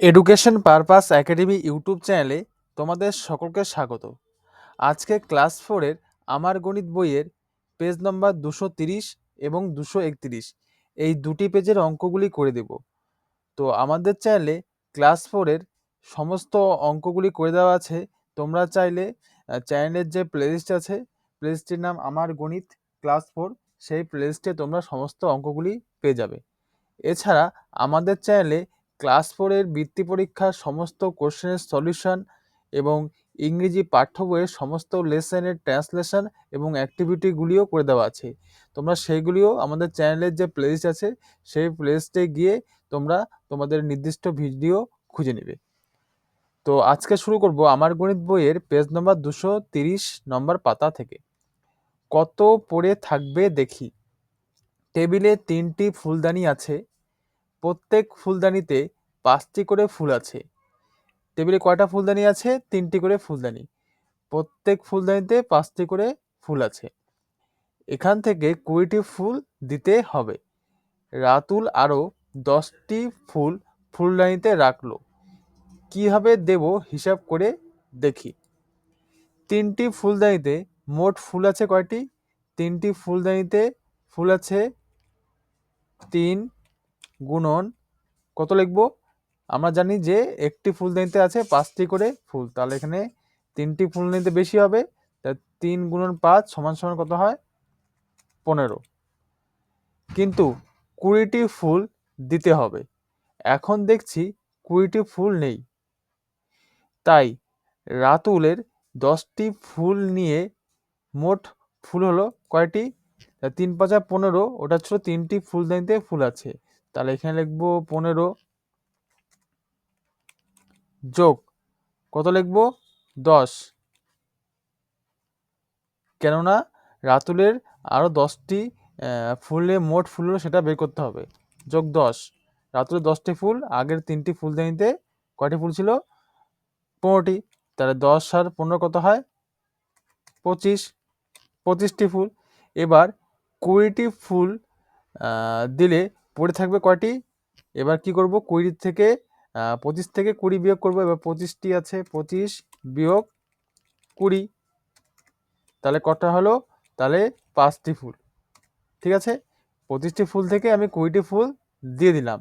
Education purpose academy YouTube চ্যানেলে তোমাদের সকলকে স্বাগত। আজকে ক্লাস ফোরের আমার গণিত বইয়ের পেজ নম্বর দুশো তিরিশ এবং দুশো একত্রিশ, এই দুটি পেজের অঙ্কগুলি করে দেব। তো আমাদের চ্যানেলে ক্লাস ফোরের সমস্ত অঙ্কগুলি করে দেওয়া আছে। তোমরা চাইলে চ্যানেলের যে প্লেলিস্ট আছে প্লেলিস্টটির নাম আমার গণিত ক্লাস ফোর সেই প্লেলিস্টে তোমরা সমস্ত অঙ্কগুলি পেয়ে যাবে। এছাড়া আমাদের চ্যানেলে ক্লাস ফোরের বৃত্তি পরীক্ষার সমস্ত কোশ্চেনের সলিউশন এবং ইংরেজি পাঠ্য বইয়ের সমস্ত লেসনের ট্রান্সলেশন এবং অ্যাক্টিভিটিগুলিও করে দেওয়া আছে। তোমরা সেইগুলিও আমাদের চ্যানেলের যে প্লেলিস্ট আছে, সেই প্লেলিস্টে গিয়ে তোমরা তোমাদের নির্দিষ্ট ভিডিও খুঁজে নেবে। তো আজকে শুরু করব আমার গণিত বইয়ের পেজ নম্বর দুশো তিরিশ নম্বর পাতা থেকে। কত পড়ে থাকবে দেখি। টেবিলে তিনটি ফুলদানি আছে প্রত্যেক ফুলদানিতে পাঁচটি করে ফুল আছে। টেবিলে কয়টা ফুলদানি আছে? তিনটি করে ফুলদানি। প্রত্যেক ফুলদানিতে পাঁচটি করে ফুল আছে। এখান থেকে কুড়িটি ফুল দিতে হবে। রাতুল আরও দশটি ফুল ফুলদানিতে রাখল। কীভাবে দেব হিসাব করে দেখি। তিনটি ফুলদানিতে মোট ফুল আছে কয়টি? তিনটি ফুলদানিতে ফুল আছে তিন গুণন, কত লিখব? আমরা জানি যে একটি ফুলদানিতে আছে পাঁচটি করে ফুল। তাহলে এখানে তিনটি ফুলদানিতে বেশি হবে তা তিন গুণন পাঁচ সমান সমান কত হয়? পনেরো। কিন্তু কুড়িটি ফুল দিতে হবে। এখন দেখছি কুড়িটি ফুল নেই। তাই রাতুলের দশটি ফুল নিয়ে মোট ফুল হলো কয়টি? তিন পাঁচা পনেরো, ওটা ছিল তিনটি ফুলদানিতে ফুল আছে। তাহলে এখানে লিখব পনেরো যোগ কত লিখব? দশ। কেননা রাতুলের আরও দশটি ফুলে মোট ফুল সেটা বের করতে হবে। যোগ দশ। রাতুলের দশটি ফুল, আগের তিনটি ফুলদানিতে কয়টি ফুল ছিল? পনেরোটি। তাহলে দশ আর পনেরো কত হয়? পঁচিশ। পঁচিশটি ফুল। এবার কুড়িটি ফুল দিলে পড়ে থাকবে কয়টি? এবার কি করব? কুড়ি থেকে পঁচিশ থেকে কুড়ি বিয়োগ করব। এবার পঁচিশটি আছে, পঁচিশ বিয়োগ কুড়ি। তাহলে কটা হলো? তাহলে পাঁচটি ফুল। ঠিক আছে? পঁচিশটি ফুল থেকে আমি কুড়িটি ফুল দিয়ে দিলাম।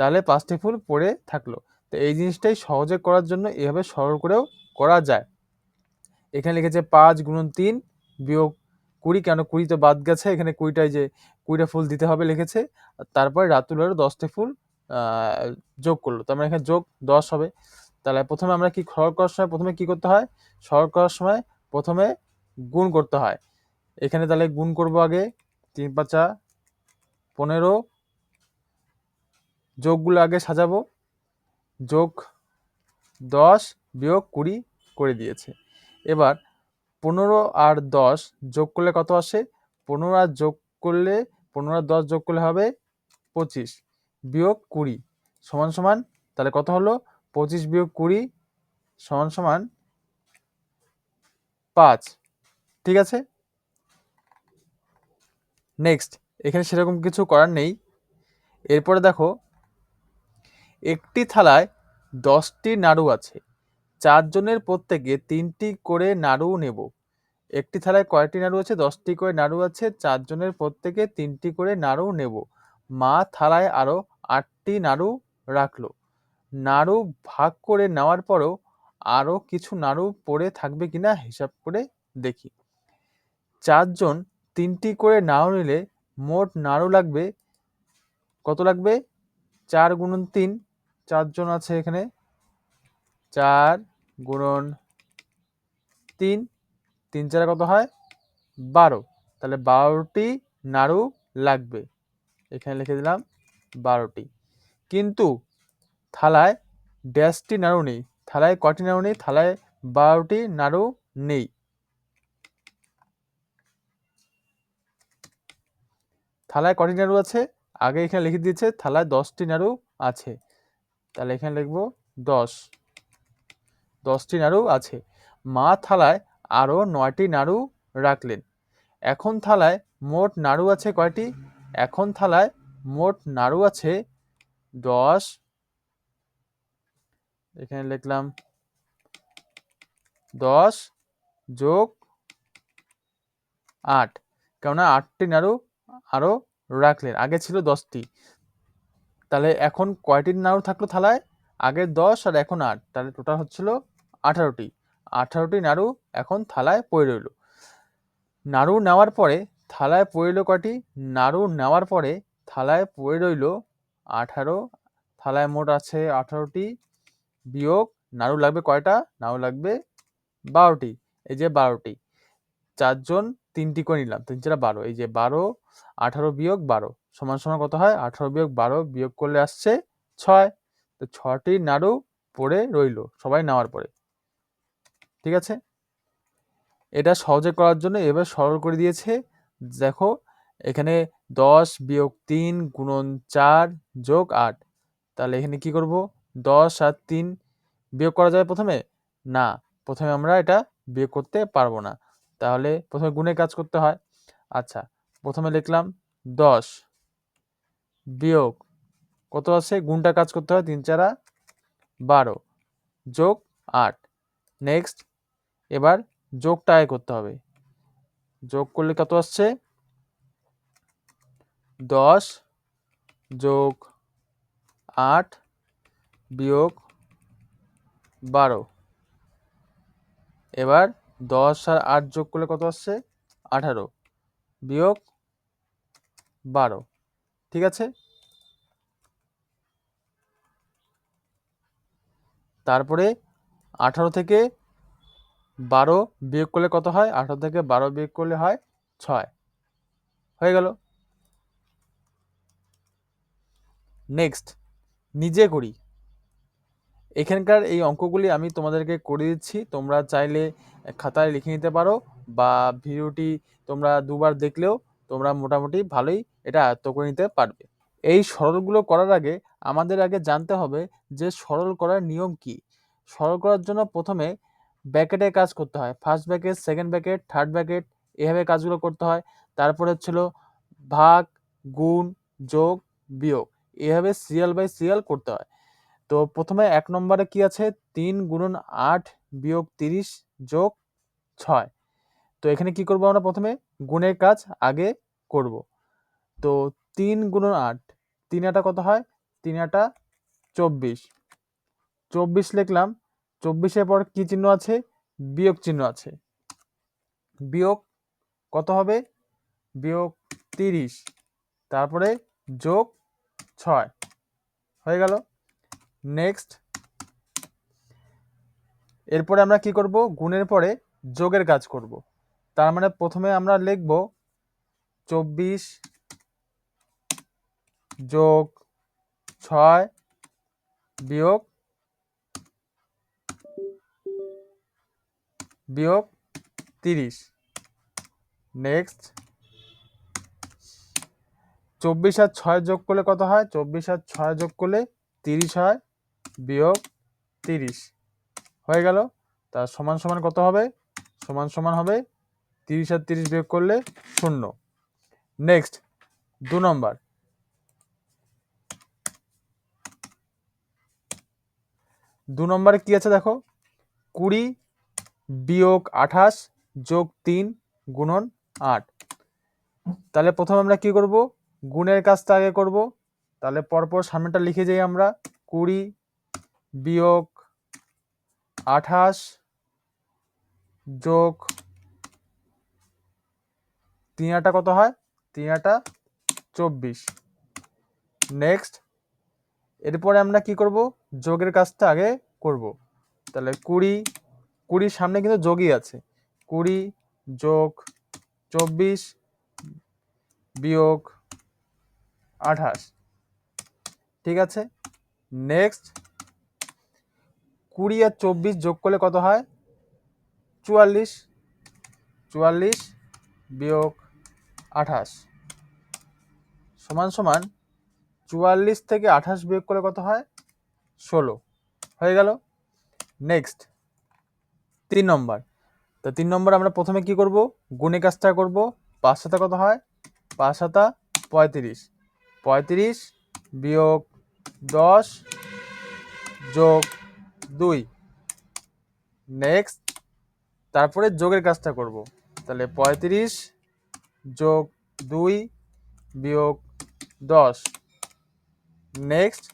তাহলে পাঁচটি ফুল পড়ে থাকল। তো এই জিনিসটাই সহজে করার জন্য এভাবে সরল করেও করা যায়। এখানে লিখেছে পাঁচ গুণন তিন বিয়োগ কুড়ি কেন? কুড়ি তো বাদ গেছে, এখানে কুড়িটায় যে কুড়িটা ফুল দিতে হবে লিখেছে। তারপরে রাতুলেরও দশটা ফুল যোগ করল। তার মানে এখানে যোগ দশ হবে। তাহলে প্রথমে আমরা কি সরল করার সময় প্রথমে কি করতে হয়? সরল করার সময় প্রথমে গুণ করতে হয়। এখানে তাহলে গুণ করব আগে, তিন, পাঁচা পনেরো। যোগগুলো আগে সাজাবো। যোগ দশ বিয়োগ কুড়ি করে দিয়েছে। এবার পনেরো আর দশ যোগ করলে কত আসে? পনেরো আর যোগ করলে, পনেরো আর দশ যোগ করলে হবে পঁচিশ বিয়োগ কুড়ি সমান সমান, তাহলে কত হলো? পঁচিশ বিয়োগ কুড়ি সমান সমান পাঁচ। ঠিক আছে? নেক্সট এখানে সেরকম কিছু করার নেই। এরপরে দেখো, একটি থালায় দশটি নাড়ু আছে। চারজনের প্রত্যেকে তিনটি করে নাড়ু নেব। একটি থালায় কয়টি নাড়ু আছে? দশটি করে নাড়ু আছে। চারজনের প্রত্যেকে তিনটি করে নাড়ু নেব। মা থালায় আরও আটটি নাড়ু রাখল। নাড়ু ভাগ করে নেওয়ার পরও আরও কিছু নাড়ু পড়ে থাকবে কিনা হিসাব করে দেখি। চারজন তিনটি করে নাড়ু নিলে মোট নাড়ু লাগবে, কত লাগবে? চার গুণন তিন। চারজন আছে এখানে। চার গুণন তিন। তিন চারে কত হয়? বারো। তাহলে বারোটি নাড়ু লাগবে। এখানে লিখে দিলাম বারোটি। কিন্তু থালায় ড্যাশটি নাড়ু নেই। থালায় কটি নাড়ু নেই? থালায় বারোটি নাড়ু নেই। থালায় কটি নাড়ু আছে? আগে এখানে লিখে দিয়েছে, থালায় দশটি নাড়ু আছে। তাহলে এখানে লিখব দশ। দশটি নাড়ু আছে। মা থালায় আরও নয়টি নাড়ু রাখলেন। এখন থালায় মোট নাড়ু আছে কয়টি? এখন থালায় মোট নাড়ু আছে দশ। এখানে লিখলাম দশ যোগ আট। কেননা আটটি নাড়ু আরও রাখলেন। আগে ছিল দশটি। তাহলে এখন কয়টি নাড়ু থাকল থালায়? আগে দশ আর এখন আট। তাহলে টোটাল হচ্ছিল আঠারোটি। আঠারোটি নাড়ু এখন থালায় পড়ে রইল। নাড়ু নেওয়ার পরে থালায় পড়ে রইল কয়টি? নাড়ু নেওয়ার পরে থালায় পড়ে রইল আঠারো। থালায় মোট আছে আঠারোটি। বিয়োগ নাড়ু লাগবে কয়টা? নাড়ু লাগবে বারোটি। এই যে বারোটি। চারজন তিনটি করে নিলাম। তিন চারা বারো। এই যে বারো, আঠারো বিয়োগ বারো। সমান সমান কত হয়? আঠারো বিয়োগ বারো বিয়োগ করলে আসছে ছয়। তো ছটি নাড়ু পড়ে রইল সবাই নেওয়ার পরে। ঠিক আছে? এটা সহজে করার জন্য এবার সরল করে দিয়েছে, দেখো, এখানে দশ বিয়োগ তিন গুণন চার যোগ আট। তাহলে এখানে কি করব? দশ আর তিন বিয়োগ করা যায় প্রথমে? না, প্রথমে আমরা এটা বিয়োগ করতে পারব না। তাহলে প্রথমে গুণের কাজ করতে হয়। আচ্ছা প্রথমে লিখলাম দশ বিয়োগ কত আছে? গুণটা কাজ করতে হয় তিন চারা বারো যোগ আট। নেক্সট এবার যোগটা আয় করতে হবে। যোগ করলে কত আসছে? দশ যোগ আট বিয়োগ বারো। এবার দশ আর আট যোগ করলে কত আসছে? আঠারো বিয়োগ বারো। ঠিক আছে? তারপরে আঠারো থেকে বারো বিয়োগ করলে কত হয়? আঠারো থেকে বারো বিয়োগ করলে হয় ছয়। হয়ে গেল। নেক্সট নিজে করি। এখানকার এই অঙ্কগুলি আমি তোমাদেরকে করে দিচ্ছি। তোমরা চাইলে খাতায় লিখে নিতে পারো বা ভিডিওটি তোমরা দুবার দেখলেও তোমরা মোটামুটি ভালোই এটা আয়ত্ত করে নিতে পারবে। এই সরলগুলো করার আগে আমাদের আগে জানতে হবে যে সরল করার নিয়ম কি। সরল করার জন্য প্রথমে ব্যাকেটে কাজ করতে হয়। First bracket second bracket third bracket, এভাবে কাজগুলো করতে হয়। তারপরে ছিল ভাগ, গুণ, যোগ, বিয়োগ। এভাবে সিরিয়াল বাই সিরিয়াল করতে হয়। তো প্রথমে এক নম্বরে কি আছে? তিন গুণন আট বিয়োগ তিরিশ যোগ ছয়। তো এখানে কি করব আমরা প্রথমে? গুণের কাজ আগে করব। তো তিন গুণন আট, তিন আটা কত হয়? তিন আটা চব্বিশ। চব্বিশ লিখলাম, চব্বিশের পর কি চিহ্ন আছে? বিয়োগ চিহ্ন আছে। বিয়োগ কত হবে? বিয়োগ তিরিশ। তারপরে যোগ ছয়। হয়ে গেল। নেক্সট। এরপরে আমরা কি করব? গুণের পরে যোগের কাজ করব। তার মানে প্রথমে আমরা লিখব চব্বিশ যোগ ছয় বিয়োগ বিয়োগ তিরিশ। নেক্সট চব্বিশ আর ছয় যোগ করলে কত হয়? চব্বিশ আর ছয় যোগ করলে তিরিশ হয়, বিয়োগ তিরিশ। হয়ে গেল? তার সমান সমান কত হবে? সমান সমান হবে তিরিশ আর তিরিশ বিয়োগ করলে শূন্য। নেক্সট দু নম্বর। দু নম্বরে কি আছে দেখো? কুড়ি বিয়োগ আঠাশ যোগ তিন গুণন আট। তাহলে প্রথমে আমরা কি করব? গুণের কাজটা আগে করব। তাহলে পরপর সামনেটা লিখে যাই আমরা। কুড়ি বিয়োগ আঠাশ যোগ তিন আটা কত হয়? তিন আটা চব্বিশ। নেক্সট এরপরে আমরা কি করব? যোগের কাজটা আগে করব। তাহলে কুড়ি কুড়ির সামনে কিন্তু যোগই আছে। কুড়ি যোগ চব্বিশ বিয়োগ আঠাশ। ঠিক আছে? নেক্সট কুড়ি আর চব্বিশ যোগ করলে কত হয়? চুয়াল্লিশ। চুয়াল্লিশ বিয়োগ আঠাশ। সমান সমান চুয়াল্লিশ থেকে আঠাশ বিয়োগ করলে কত হয়? ষোলো। হয়ে গেল? নেক্সট তিন নম্বর। তো তিন নম্বর আমরা প্রথমে কি করব? গুণে কাজটা করব। পাঁচ সাতা কত হয়? পাঁচ সাতা পঁয়ত্রিশ। পঁয়ত্রিশ বিয়োগ দশ যোগ দুই। নেক্সট তারপরে যোগের কাজটা করব। তাহলে পঁয়ত্রিশ যোগ দুই বিয়োগ দশ। নেক্সট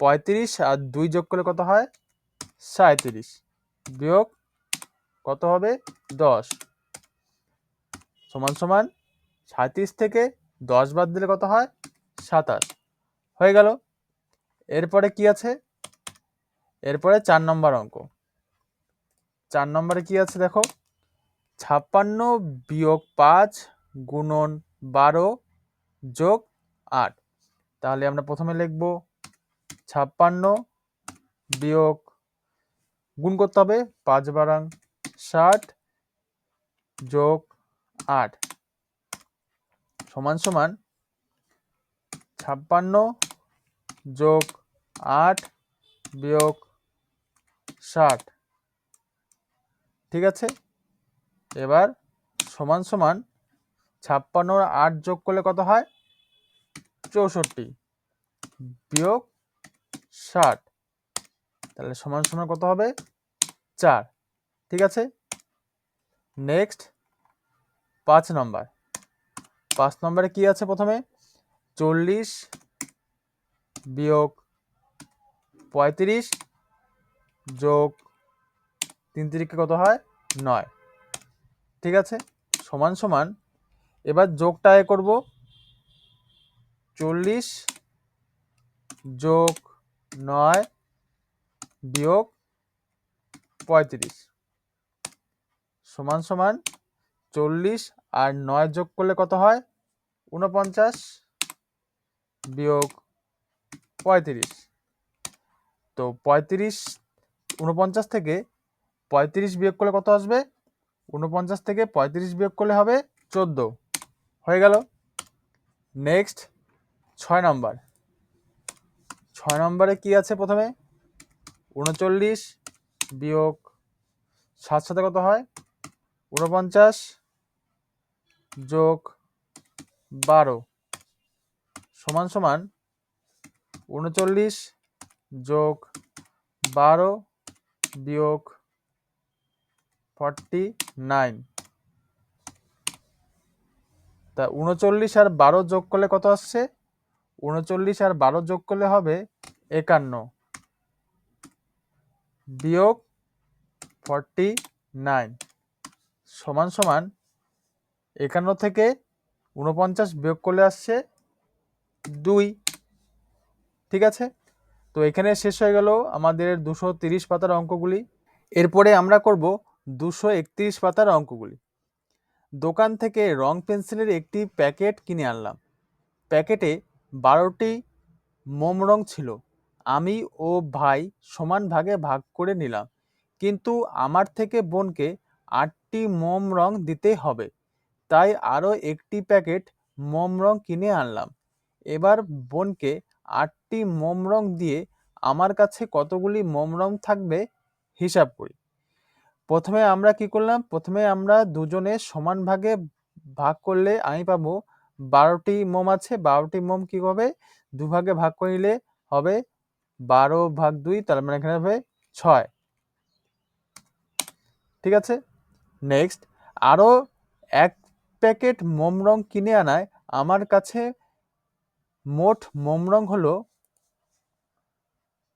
পঁয়ত্রিশ আর দুই যোগ করলে কত হয়? সাঁত্রিশ বিয়োগ কত হবে? দশ। সমান সমান সাঁত্রিশ থেকে দশ বাদ দিলে কত হয়? সাতাশ। হয়ে গেল। এরপরে কি আছে? এরপরে চার নম্বর অঙ্ক। চার নম্বরে কি আছে দেখো? ছাপ্পান্ন বিয়োগ পাঁচ গুণন বারো যোগ আট। তাহলে আমরা প্রথমে লিখব ছাপ্পান্ন বিয়োগ গুণ করতে হবে পাঁচ বারাং ষাট যোগ আট। সমান সমান ছাপ্পান্ন যোগ আট বিয়োগ ষাট। ঠিক আছে? এবার সমান সমান ছাপ্পান্ন আট যোগ করলে কত হয়? চৌষট্টি। বিয়োগ ষাট। তাহলে সমান সমান কত হবে? চার। ঠিক আছে? নেক্সট পাঁচ নম্বর পাঁচ নম্বরে কি আছে প্রথমে? চল্লিশ বিয়োগ পঁয়ত্রিশ যোগ তিন তিরিকে কত হয়? নয়। ঠিক আছে? সমান সমান। এবার যোগটা এ করব। চল্লিশ যোগ নয় বিয়োগ পঁয়ত্রিশ। সমান সমান চল্লিশ আর নয় যোগ করলে কত হয়? উনপঞ্চাশ বিয়োগ পঁয়ত্রিশ। তো পঁয়ত্রিশ উনপঞ্চাশ থেকে পঁয়ত্রিশ বিয়োগ করলে কত আসবে? উনপঞ্চাশ থেকে পঁয়ত্রিশ বিয়োগ করলে হবে চোদ্দ। হয়ে গেল। নেক্সট, ছয় নম্বর। ছয় নম্বরে কি আছে প্রথমে? উনচল্লিশ বিয়োগ সাত সাথে কত হয়? উনপঞ্চাশ যোগ বারো। সমান সমান উনচল্লিশ যোগ বারো বিয়োগ ফর্টি নাইন। তা উনচল্লিশ আর বারো যোগ করলে কত আসছে? উনচল্লিশ আর বারো যোগ করলে হবে একান্ন। বিয়োগ ফর্টি নাইন সমান সমান একান্ন থেকে উনপঞ্চাশ বিয়োগ করলে আসছে দুই। ঠিক আছে? তো এখানে শেষ হয়ে গেল আমাদের দুশো তিরিশ পাতার অঙ্কগুলি। এরপরে আমরা করব দুশো একত্রিশ পাতার অঙ্কগুলি। দোকান থেকে রং পেন্সিলের একটি প্যাকেট কিনে আনলাম। প্যাকেটে বারোটি মোম রং ছিল। আমি ও ভাই সমান ভাগে ভাগ করে নিলাম। কিন্তু আমার থেকে বোনকে আটটি মোম রং দিতে হবে। তাই আরও একটি প্যাকেট মোম রং কিনে আনলাম। এবার বোনকে আটটি মোম রং দিয়ে আমার কাছে কতগুলি মোম রং থাকবে হিসাব করি। প্রথমে আমরা কি করলাম? প্রথমে আমরা দুজনে সমান ভাগে ভাগ করলে আমি পাবো বারোটি মোম আছে। বারোটি মোম কি হবে দুভাগে ভাগ করে নিলে হবে বারো ভাগ দুই, তার মানে এখানে হবে ছয়। ঠিক আছে? নেক্সট আরও এক প্যাকেট মোম রং কিনে আনায়। আমার কাছে মোট মোম রং হলো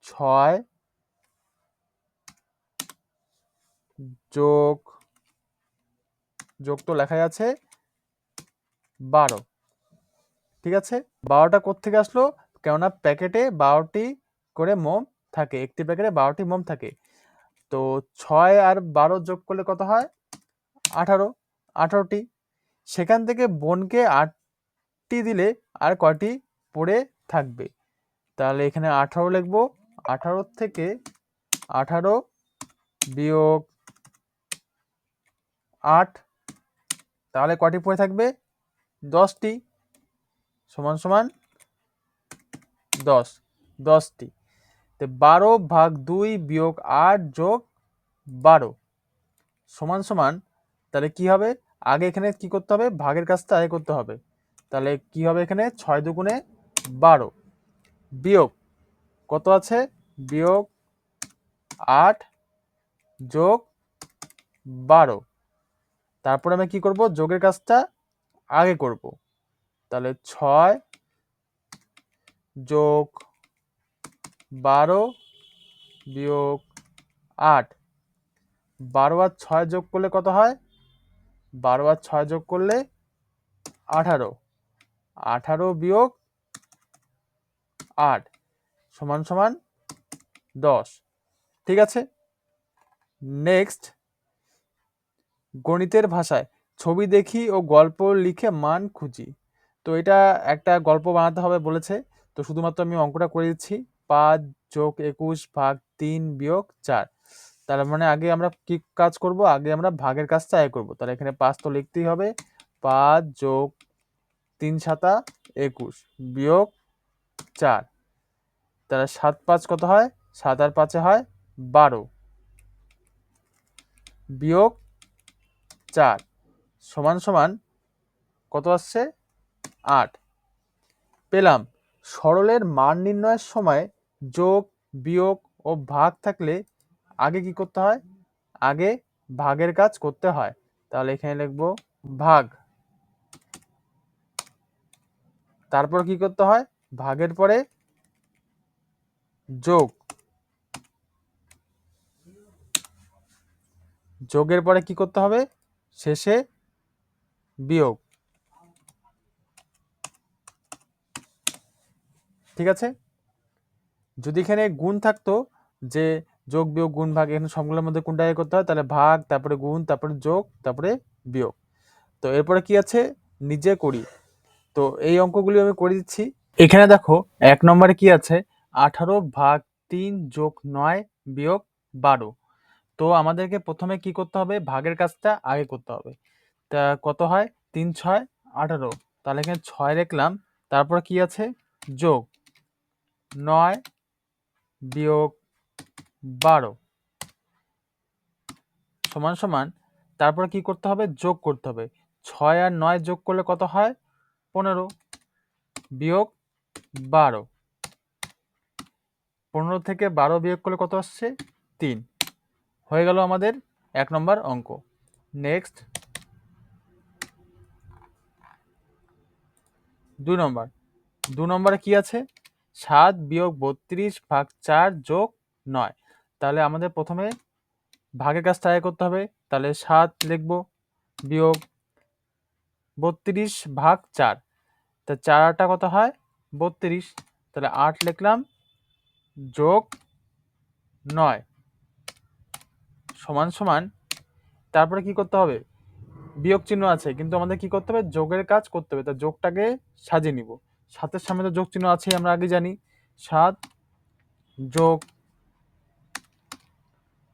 ছয় যোগ যোগ তো লেখাই আছে বারো। ঠিক আছে? বারোটা কোথেকে আসলো? কেননা প্যাকেটে বারোটি করে মোম থাকে, একটি প্যাকেটে বারোটি মোম থাকে। তো ছয় আর বারো যোগ করলে কত হয়? আঠারো। আঠারোটি। সেখান থেকে বোনকে আটটি দিলে আর কয়টি পড়ে থাকবে? তাহলে এখানে আঠারো লিখব। আঠারো থেকে আঠারো বিয়োগ আট, তাহলে কটি পড়ে থাকবে? দশটি। সমান সমান দশ। দশটি। তো বারো ভাগ দুই বিয়োগ আট যোগ বারো। সমান সমান, তাহলে কি হবে? আগে এখানে কি করতে হবে? ভাগের কাজটা আগে করতে হবে। তাহলে কি হবে এখানে? ছয় দুগুণে বারো। বিয়োগ কত আছে? বিয়োগ আট যোগ বারো। তারপরে আমি কি করব? যোগের কাজটা আগে করব। তাহলে ছয় যোগ বারো বিয়োগ আট। বারো আর ছয় যোগ করলে কত হয়? বারো আর ছয় যোগ করলে আঠারো। আঠারো বিয়োগ আট সমান সমান দশ। ঠিক আছে? নেক্সট গণিতের ভাষায় ছবি দেখি ও গল্প লিখে মান খুঁজি। তো এটা একটা গল্প বানাতে হবে বলেছে। তো শুধুমাত্র আমি অঙ্কটা করে দিচ্ছি। পাঁচ যোগ একুশ ভাগ তিন বিয়োগ চার। তার মানে আগে আমরা কি কাজ করব? আগে আমরা ভাগের কাজটা আগে করব। তাহলে এখানে পাঁচ তো লিখতেই হবে। পাঁচ যোগ তিন সাতা একুশ বিয়োগ চার। তাহলে সাত পাঁচ কত হয়? সাত আর পাঁচে হয় বারো। বিয়োগ চার সমান সমান কত আসছে? আট। পেলাম। সরলের মান নির্ণয়ের সময় যোগ, বিয়োগ ও ভাগ থাকলে আগে কি করতে হয়? আগে ভাগের কাজ করতে হয়। তাহলে এখানে লিখব ভাগ। তারপর কি করতে হয়? ভাগের পরে যোগ। যোগের পরে কি করতে হবে? শেষে বিয়োগ। ঠিক আছে? যদি এখানে গুণ থাকতো, যে যোগ, বিয়োগ, গুণ, ভাগ, এখানে সবগুলোর মধ্যে কোনটা করতে হয়? তাহলে ভাগ, তারপরে গুণ, তারপরে যোগ, তারপরে বিয়োগ। তো এরপরে কি আছে? নিজে করি। তো এই অঙ্কগুলি আমি করে দিচ্ছি। এখানে দেখো, এক নম্বরে কি আছে? আঠারো ভাগ তিন যোগ নয় বিয়োগ বারো। তো আমাদেরকে প্রথমে কি করতে হবে? ভাগের কাজটা আগে করতে হবে। তা কত হয়? তিন, ছয়, আঠারো। তাহলে এখানে ছয় রেখলাম তারপর কি আছে? যোগ। নয় বিয়োগ বারো। সমান সমান, তারপর কি করতে হবে? যোগ করতে হবে। ছয় আর নয় যোগ করলে কত হয়? পনেরো। বিয়োগ বারো। পনেরো থেকে বারো বিয়োগ করলে কত আসছে? তিন। হয়ে গেল আমাদের এক নম্বর অঙ্ক। নেক্সট দুই নম্বর। দু নম্বরে কি আছে? সাত বিয়োগ বত্রিশ ভাগ চার যোগ নয়। তাহলে আমাদের প্রথমে ভাগের কাজটা আগে করতে হবে। তাহলে সাত লিখব বিয়োগ বত্রিশ ভাগ চার। তা চার আটটা কত হয়? বত্রিশ। তাহলে আট লিখলাম যোগ নয় সমান সমান। তারপরে কি করতে হবে? বিয়োগ চিহ্ন আছে, কিন্তু আমাদের কি করতে হবে? যোগের কাজ করতে হবে। তা যোগটাকে সাজিয়ে নিব। সাতের সামনে তো যোগ চিহ্ন আছে আমরা আগে জানি। সাত যোগ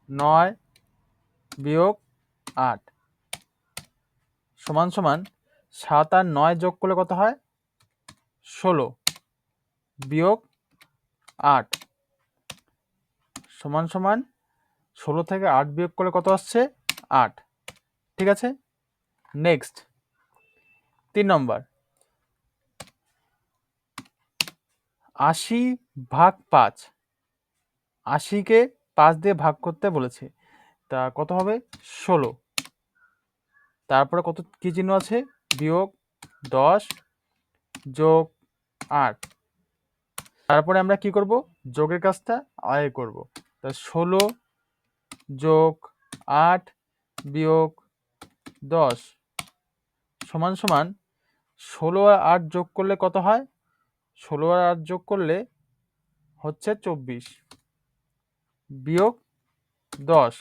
নয় বিয়োগ আট। সমান সমান সাত আর নয় যোগ করলে কত হয়? ষোলো বিয়োগ আট। সমান সমান ষোলো থেকে আট বিয়োগ করলে কত আসছে? আট। ঠিক আছে? নেক্সট তিন নম্বর। আশি ভাগ পাঁচ। আশিকে পাঁচ দিয়ে ভাগ করতে বলেছে। তা কত হবে? ষোলো। তারপরে কত কী চিহ্ন আছে? বিয়োগ দশ যোগ আট। তারপরে আমরা কি করব? যোগের কাজটা আয় করব। তা ষোলো যোগ আট বিয়োগ দশ সমান সমান ষোলো আর আট যোগ করলে কত হয়? ষোলো আর আট যোগ করলে হচ্ছে চব্বিশ। বিয়োগ দশ।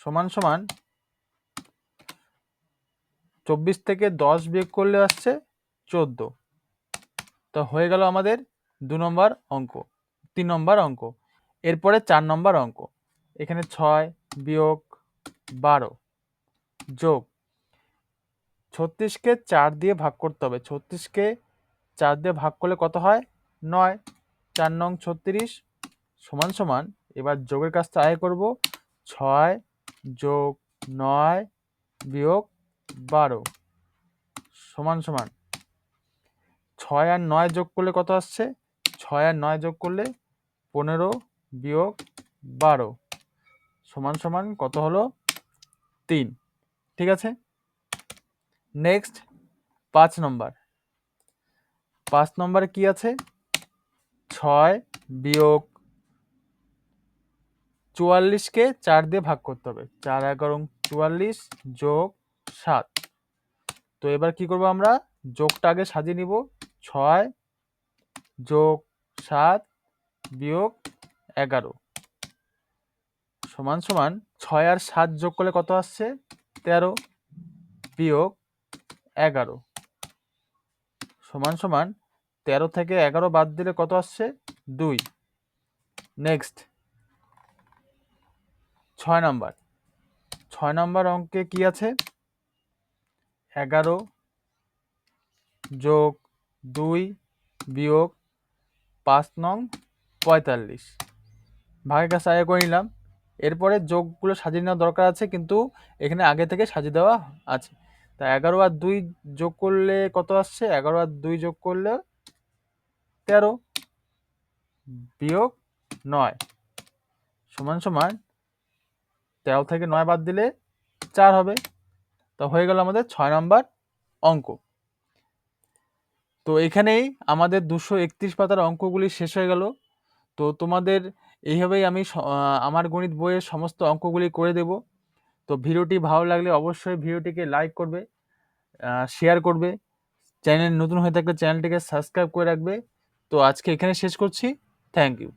সমান সমান চব্বিশ থেকে দশ বিয়োগ করলে আসছে চোদ্দ। তো হয়ে গেল আমাদের দু নম্বর অঙ্ক, তিন নম্বর অঙ্ক। এরপরে চার নম্বর অঙ্ক। এখানে ছয় বিয়োগ বারো যোগ। ছত্রিশকে চার দিয়ে ভাগ করতে হবে। ছত্রিশকে চার দিয়ে ভাগ করলে কত হয়? নয়। চার নং ছত্রিশ সমান সমান, এবার যোগের কাজটা আয় করব। ছয় যোগ নয় বিয়োগ বারো সমান সমান। ছয় আর নয় যোগ করলে কত আসছে? ছয় আর নয় যোগ করলে পনেরো বিয়োগ বারো সমান সমান কত হলো? তিন। ঠিক আছে? নেক্সট পাঁচ নম্বর। পাঁচ নম্বরে কি আছে? ছয় বিয়োগ চুয়াল্লিশকে চার দিয়ে ভাগ করতে হবে। চার, এগারো চুয়াল্লিশ যোগ সাত। তো এবার কি করব আমরা? যোগটা আগে সাজিয়ে নিব। ছয় যোগ সাত বিয়োগ এগারো। সমান সমান ছয় আর সাত যোগ করলে কত আসছে? তেরো বিয়োগ এগারো। সমান সমান তেরো থেকে এগারো বাদ দিলে কত আসছে? দুই। নেক্সট ছয় নাম্বার। ছয় নাম্বার অঙ্কে কি আছে? এগারো যোগ দুই বিয়োগ পাঁচ নং পঁয়তাল্লিশ। ভাগের কাছে আগে করে নিলাম। এরপরে যোগগুলো সাজিয়ে নেওয়ার দরকার আছে, কিন্তু এখানে আগে থেকে সাজিয়ে দেওয়া আছে। তা এগারো আর দুই যোগ করলে কত আসছে? এগারো আর দুই যোগ করলে তেরো বিয়োগ নয়। সমান সমান তেরো থেকে নয় বাদ দিলে চার হবে। তো হয়ে গেল আমাদের ছয় নম্বর অঙ্ক। তো এখানেই আমাদের দুশো একত্রিশ পাতার অঙ্কগুলি শেষ হয়ে গেল। তো তোমাদের এইভাবেই আমি আমার গণিত বইয়ের সমস্ত অঙ্কগুলি করে দেব। তো ভিডিওটি ভালো লাগলে অবশ্যই ভিডিওটিকে লাইক করবে শেয়ার করবে। চ্যানেল নতুন হয়ে থাকলে চ্যানেলটিকে সাবস্ক্রাইব করে রাখবে। তো আজকে এখানে শেষ করছি। Thank you